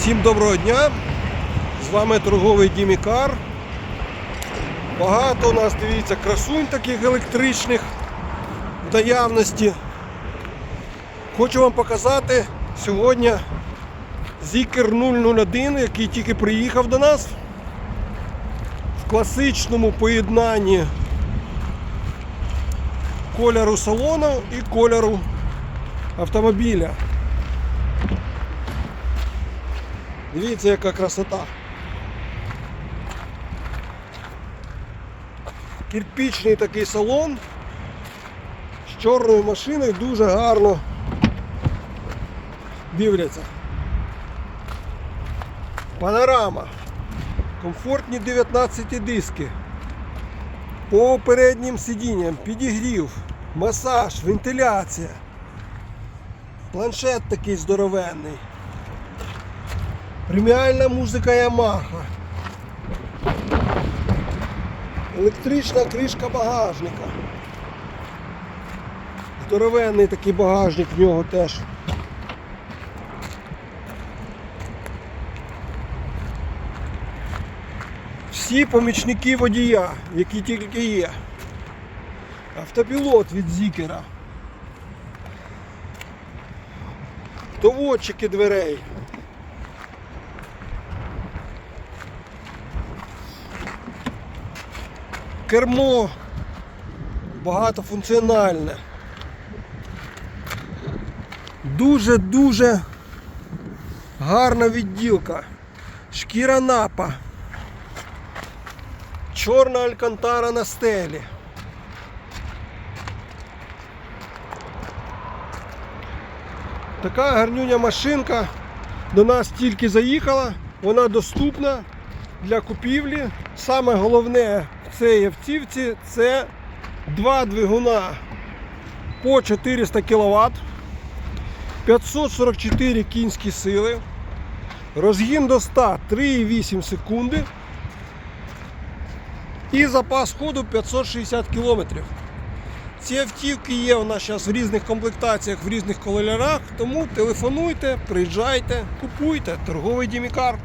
Всім доброго дня! З вами торговий Дімікар. Багато у нас, дивіться, красунь таких електричних в наявності. Хочу вам показати сьогодні Zikr 001, який тільки приїхав до нас в класичному поєднанні кольору салону і кольору автомобіля. Дивіться, яка красота. Кирпічний такий салон з чорною машиною дуже гарно дивляться. Панорама. Комфортні 19 диски. По переднім сидінням підігрів, масаж, вентиляція. Планшет такий здоровенний. Преміальна музика Ямаха. Електрична кришка багажника. Здоровенний такий багажник в нього теж. Всі помічники водія, які тільки є. Автопілот від Зікера. Доводчики дверей. Кермо багатофункціональне. Дуже-дуже гарна відділка. Шкіра напа. Чорна алькантара на стелі. Така гарнюня машинка до нас тільки заїхала, вона доступна для купівлі. Саме головне в цій автівці це два двигуна по 400 кВт, 544 кінські сили, розгін до 100 3,8 секунди і запас ходу 560 км. Ці автівки є у нас зараз в різних комплектаціях, в різних кольорах, тому телефонуйте, приїжджайте, купуйте торговий Дімікар.